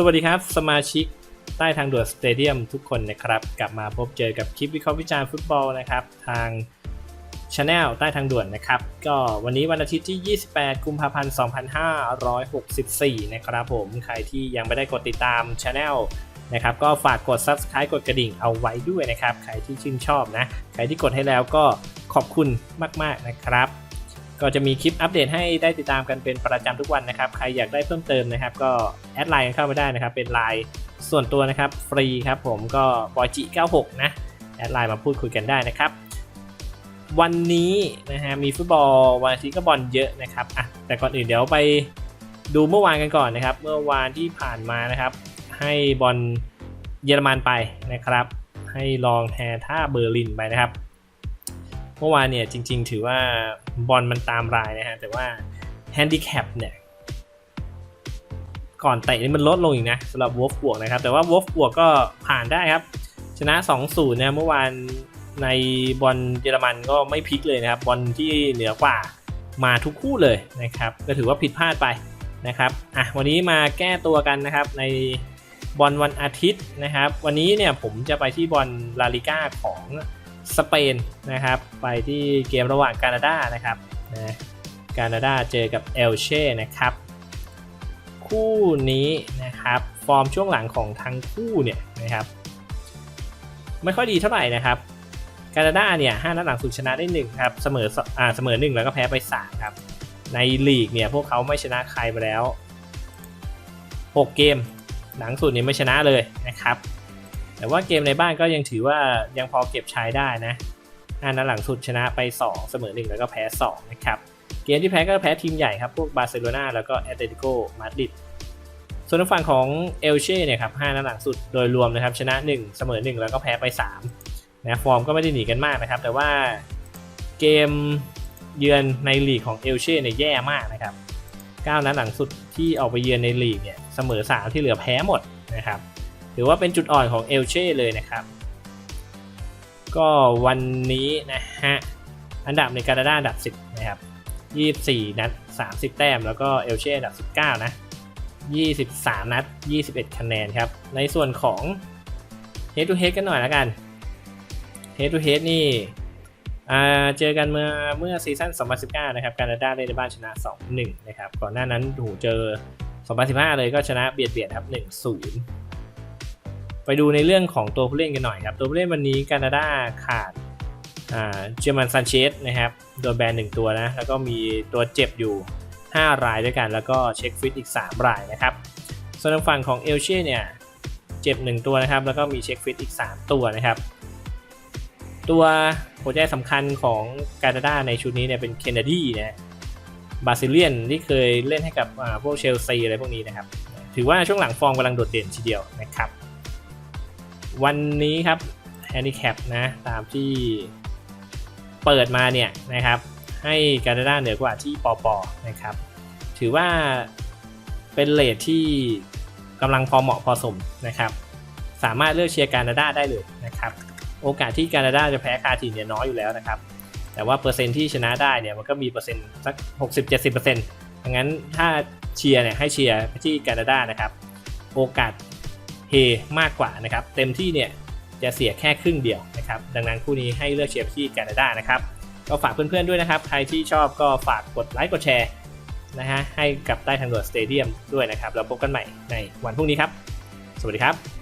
สวัสดีครับ สมาชิกใต้ทางด่วนสเตเดียมทุกคนนะครับ กลับมาพบเจอกับคลิปวิเคราะห์วิจารณ์ฟุตบอลนะครับ ทางช anel ใต้ทางด่วนนะครับ ก็วันนี้วันอาทิตย์ที่ 28 กุมภาพันธ์ 2564 นะครับผม ใครที่ยังไม่ได้กดติดตามช anel นะครับ ก็ฝากกด subscribe กดกระดิ่งเอาไว้ด้วยนะครับ ใครที่ชื่นชอบนะ ใครที่กดให้แล้วก็ขอบคุณมาก ๆ นะครับ ก็จะมีคลิปอัปเดตให้ได้ติดตามกันเป็นประจำทุกวันนะครับ ใครอยากได้เพิ่มเติมนะครับ ก็แอดไลน์กันเข้ามาได้นะครับ เป็นไลน์ส่วนตัวนะครับฟรีครับผมก็บอยจิ96 นะ แอดไลน์มาพูดคุยกันได้นะครับ วันนี้นะฮะมีฟุตบอลวันอาทิตย์ก็บอลเยอะนะครับอะแต่ก่อนอื่นเดี๋ยวไปดูเมื่อวานกันก่อนนะครับ เมื่อวานที่ผ่านมานะครับ ให้บอลเยอรมันไปนะครับ ให้ลองแฮท่าเบอร์ลินไปนะครับ เมื่อวานเนี่ยจริง ๆ ถือว่าบอลมันตามรายนะฮะ แต่ว่าแฮนดิแคปเนี่ย ก่อนเตะนี่มันลดลงอีกนะสำหรับวอฟบวกนะครับ แต่ว่าวอฟบวกก็ผ่านได้ครับ ชนะ 2-0นะเมื่อวานในบอลเยอรมันก็ไม่พลิกเลยนะครับ บอลที่เหนือกว่ามาทุกคู่เลยนะครับ ก็ถือว่าผิดพลาดไปนะครับอะวันนี้มาแก้ตัวกันนะครับในบอลวันอาทิตย์นะครับ วันนี้เนี่ยผมจะไปที่บอลลาลิก้าของ สเปนนะครับ ไปที่เกมระหว่างกานาดานะครับนะกานาดาเจอกับเอลเช่นะครับ คู่นี้นะครับฟอร์มช่วงหลังของทั้งคู่เนี่ยนะครับ ไม่ค่อยดีเท่าไหร่นะครับแคนาดาเนี่ยห้านัดหลังสุดชนะได้1ครับเสมออ่าเสมอ 1 แล้วก็แพ้ไป3ครับในลีกเนี่ยพวกเขาไม่ชนะใครไปแล้ว 6 เกม หลังสุดนี่ยไม่ชนะเลยนะครับ แต่ว่าเกมในบ้านก็ยังถือว่ายังพอเก็บใช้ได้นะห้านัดหลังสุดชนะไป 2 เสมอ 1 แล้วก็แพ้ 2 นะครับ เกมที่แพ้ก็แพ้ทีมใหญ่ครับ พวกบาร์เซโลนาแล้วก็แอตเลติโกมาดริดส่วนทางฝั่งของเอลเช่เนี่ยครับ5นัดหลังสุดโดยรวมนะครับชนะ 1 เสมอ 1 แล้วก็แพ้ไป3นะฟอร์มก็ไม่ได้หนีกันมากนะครับ แต่ว่าเกมเยือนในลีกของเอลเช่เนี่ยแย่มากนะครับ9นัดหลังสุดที่ออกไปเยือนในลีกเนี่ยเสมอ 3 ที่เหลือแพ้หมดนะครับ ถือว่าเป็นจุดอ่อนของเอลเช่เลยนะครับ ก็วันนี้นะฮะ อันดับในกานาดาอันดับ 10 นะครับ 24 นัด 30 แต้ม แล้วก็เอลเช่อันดับ 19 นะ 23 นัด 21 คะแนนครับ ในส่วนของ Head to Head กันหน่อยแล้วกัน Head to Head นี่เจอกันเมื่อเมื่อซีซั่น 2019 นะครับกานาดาเล่นในบ้านชนะ 2-1 นะครับ ก่อนหน้านั้นถูเจอ 2015 เลยก็ชนะเบียดเบียดครับ 1-0 ไปดูในเรื่องของตัวผู้เล่นกันหน่อยครับ ตัวผู้เล่นวันนี้กานาดาขาดอ่าเจอรมันซันเชสนะครับโดนแบนหนึ่งตัวนะ แล้วก็มีตัวเจ็บอยู่ 5 รายด้วยกัน แล้วก็เช็คฟิตอีก 3 รายนะครับ ส่วนทางฝั่งของเอลเช่เนี่ย เจ็บ 1 ตัวนะครับ แล้วก็มีเช็คฟิตอีก 3 ตัวนะครับ ตัวหัวใจสำคัญของกาตาดาในชุดนี้เนี่ยเป็นเคนเนดีนะบาซิเลียนที่เคยเล่นให้กับพวกเชลซีอะไรพวกนี้นะครับ ถือว่าช่วงหลังฟอร์มกำลังโดดเด่นทีเดียวนะครับ วันนี้ครับแฮนดิแคปนะตามที่เปิดมาเนี่ยนะครับ ให้กานาดาเหนือกว่าที่ปอปอนะครับ ถือว่าเป็นเลทที่กำลังพอเหมาะพอสมนะครับ สามารถเลือกเชียร์กานาดาได้เลยนะครับ โอกาสที่กานาดาจะแพ้คาทีเนี่ยน้อยอยู่แล้วนะครับ แต่ว่าเปอร์เซ็นต์ที่ชนะได้เนี่ยมันก็มีเปอร์เซ็นต์สัก 60-70%ดังนั้นถ้าเชียร์เนี่ยให้เชียร์ที่กานาดานะครับ โอกาส เฮมากกว่านะครับ เต็มที่เนี่ยจะเสียแค่ครึ่งเดียวนะครับ ดังนั้นคู่นี้ให้เลือกเชียร์ที่แคนาดานะครับก็ฝากเพื่อนๆด้วยนะครับ ใครที่ชอบก็ฝากกดไลค์กดแชร์นะฮะให้กับใต้ทางด่วนสเตเดียมด้วยนะครับเราพบกันใหม่ในวันพรุ่งนี้ครับ สวัสดีครับ